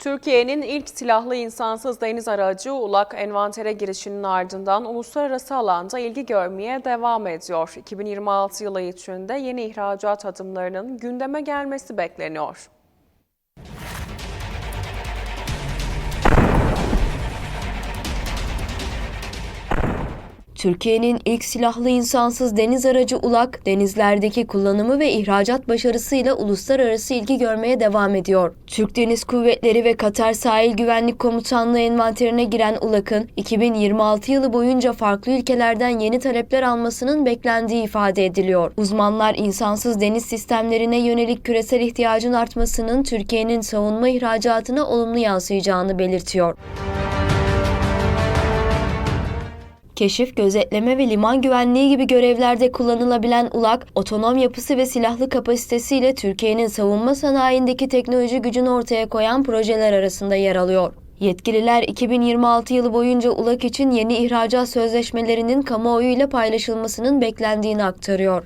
Türkiye'nin ilk silahlı insansız deniz aracı ULAK envantere girişinin ardından uluslararası alanda ilgi görmeye devam ediyor. 2026 yılı içinde yeni ihracat adımlarının gündeme gelmesi bekleniyor. Türkiye'nin ilk silahlı insansız deniz aracı ULAK, denizlerdeki kullanımı ve ihracat başarısıyla uluslararası ilgi görmeye devam ediyor. Türk Deniz Kuvvetleri ve Katar Sahil Güvenlik Komutanlığı envanterine giren ULAK'ın 2026 yılı boyunca farklı ülkelerden yeni talepler almasının beklendiği ifade ediliyor. Uzmanlar insansız deniz sistemlerine yönelik küresel ihtiyacın artmasının Türkiye'nin savunma ihracatına olumlu yansıyacağını belirtiyor. Keşif, gözetleme ve liman güvenliği gibi görevlerde kullanılabilen ULAK, otonom yapısı ve silahlı kapasitesiyle Türkiye'nin savunma sanayindeki teknoloji gücünü ortaya koyan projeler arasında yer alıyor. Yetkililer 2026 yılı boyunca ULAK için yeni ihracat sözleşmelerinin kamuoyu ile paylaşılmasının beklendiğini aktarıyor.